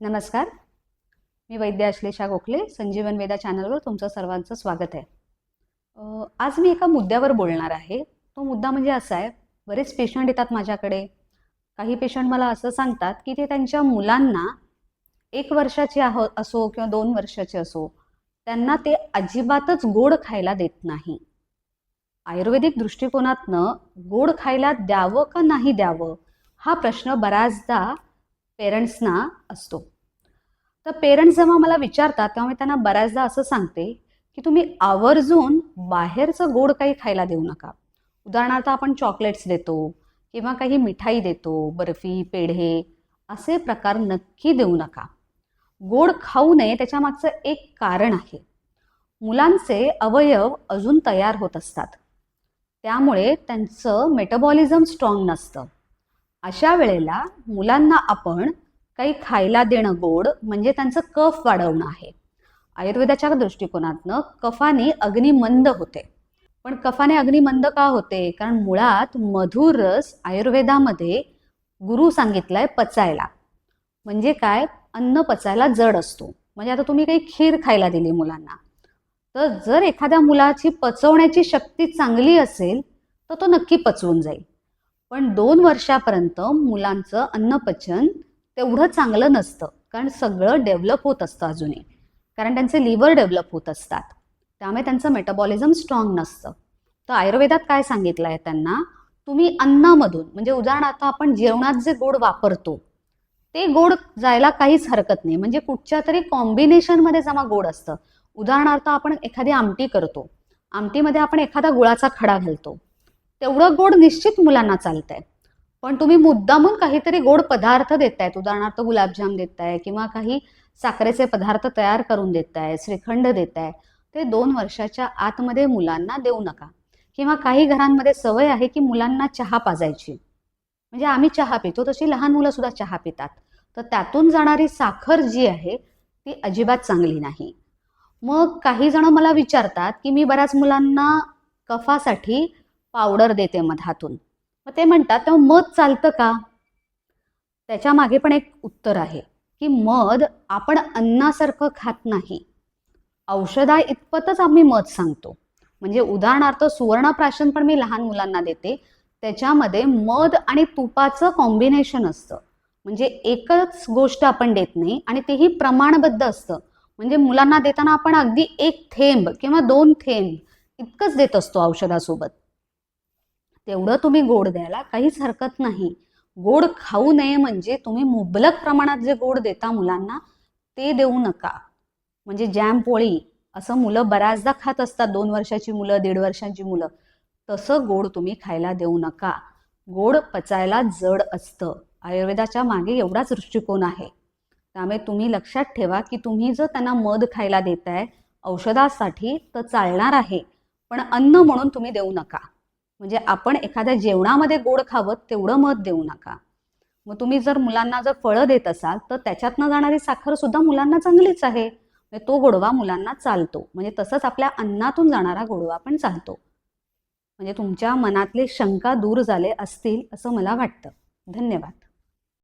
नमस्कार. मी वैद्य अश्लेषा गोखले संजीवन वेदा चॅनलवर तुमचं सर्वांचं स्वागत आहे. आज मी एका मुद्द्यावर बोलणार आहे. तो मुद्दा म्हणजे असा आहे बरेच पेशंट येतात माझ्याकडे. काही पेशंट मला असं सांगतात की ते त्यांच्या मुलांना एक वर्षाचे आहो असो किंवा दोन वर्षाचे असो त्यांना ते अजिबातच गोड खायला देत नाही. आयुर्वेदिक दृष्टिकोनातनं गोड खायला द्यावं का नाही द्यावं हा प्रश्न बऱ्याचदा पेरेंट्सना असतो. तर पेरेंट्स जेव्हा मला विचारतात तेव्हा मी त्यांना बऱ्याचदा असं सांगते की तुम्ही आवर्जून बाहेरचं गोड काही खायला देऊ नका. उदाहरणार्थ आपण चॉकलेट्स देतो किंवा काही मिठाई देतो बर्फी पेढे असे प्रकार नक्की देऊ नका. गोड खाऊ नये त्याच्यामागचं एक कारण आहे. मुलांचे अवयव अजून तयार होत असतात. त्यामुळे त्यांचं मेटाबॉलिझम स्ट्रॉंग नसतं. अशा वेळेला मुलांना आपण काही खायला देणं गोड म्हणजे त्यांचं कफ वाढवणं आहे. आयुर्वेदाच्या दृष्टिकोनातनं कफाने अग्नी मंद होते. पण कफाने अग्नी मंद का होते? कारण मुळात मधुर रस आयुर्वेदामध्ये गुरु सांगितलाय पचायला. म्हणजे काय? अन्न पचायला जड असतो. म्हणजे आता तुम्ही काही खीर खायला दिली मुलांना. तर जर एखाद्या मुलाची पचवण्याची शक्ती चांगली असेल तर तो नक्की पचवून जाईल. पण दोन वर्षापर्यंत मुलांचं अन्नपचन तेवढं चांगलं नसतं. कारण सगळं डेव्हलप होत असतं अजूनही. कारण त्यांचे लिव्हर डेव्हलप होत असतात. त्यामुळे त्यांचं मेटाबॉलिझम स्ट्रॉंग नसतं. तर आयुर्वेदात काय सांगितलं आहे त्यांना? तुम्ही अन्नामधून म्हणजे उदाहरणार्थ आपण जेवणात जे गोड वापरतो ते गोड जायला काहीच हरकत नाही. म्हणजे कुठच्या तरी कॉम्बिनेशनमध्ये जमा गोड असतं. उदाहरणार्थ आपण एखादी आमटी करतो. आमटीमध्ये आपण एखादा गुळाचा खडा घालतो. तेवढं गोड निश्चित मुलांना चालतंय. पण तुम्ही मुद्दामून काहीतरी गोड पदार्थ देतायत उदाहरणार्थ गुलाबजाम देताय किंवा काही साखरेचे पदार्थ तयार करून देताय श्रीखंड देताय ते दोन वर्षाच्या आतमध्ये मुलांना देऊ नका. किंवा काही घरांमध्ये सवय आहे की मुलांना चहा पाजायची. म्हणजे आम्ही चहा पितो तशी लहान मुलं सुद्धा चहा पितात. तर त्यातून जाणारी साखर जी आहे ती अजिबात चांगली नाही. मग काही जण मला विचारतात की मी बऱ्याच मुलांना कफासाठी पावडर देते मधातून मग ते म्हणतात तेव्हा मध चालतं का? त्याच्यामागे पण एक उत्तर आहे की मध आपण अन्नासारखं खात नाही. औषधा इतपतच आम्ही मध सांगतो. म्हणजे उदाहरणार्थ सुवर्णप्राशन पण मी लहान मुलांना देते. त्याच्यामध्ये मध आणि तुपाचं कॉम्बिनेशन असतं. म्हणजे एकच गोष्ट आपण देत नाही आणि तेही प्रमाणबद्ध असतं. म्हणजे मुलांना देताना आपण अगदी एक थेंब किंवा दोन थेंब इतकंच देत असतो औषधासोबत. तेवढं तुम्ही गोड द्यायला काहीच हरकत नाही. गोड खाऊ नये म्हणजे तुम्ही मुबलक प्रमाणात जे गोड देता मुलांना ते देऊ नका. म्हणजे जॅम पोळी असं मुलं बऱ्याचदा खात असतात दोन वर्षाची मुलं दीड वर्षाची मुलं. तसं गोड तुम्ही खायला देऊ नका. गोड पचायला जड असतं. आयुर्वेदाच्या मागे एवढाच दृष्टिकोन आहे. त्यामुळे तुम्ही लक्षात ठेवा की तुम्ही जर त्यांना मध खायला देताय औषधासाठी तर चालणार आहे. पण अन्न म्हणून तुम्ही देऊ नका. म्हणजे आपण एखाद्या जेवणामध्ये गोड खावं तेवढं मत देऊ नका. मग तुम्ही जर मुलांना जर फळं देत असाल तर त्याच्यातनं जाणारी साखर सुद्धा मुलांना चांगलीच आहे. म्हणजे तो गोडवा मुलांना चालतो. म्हणजे तसंच आपल्या अन्नातून जाणारा गोडवा पण चालतो. म्हणजे तुमच्या मनातले शंका दूर झाले असतील असं मला वाटतं. धन्यवाद.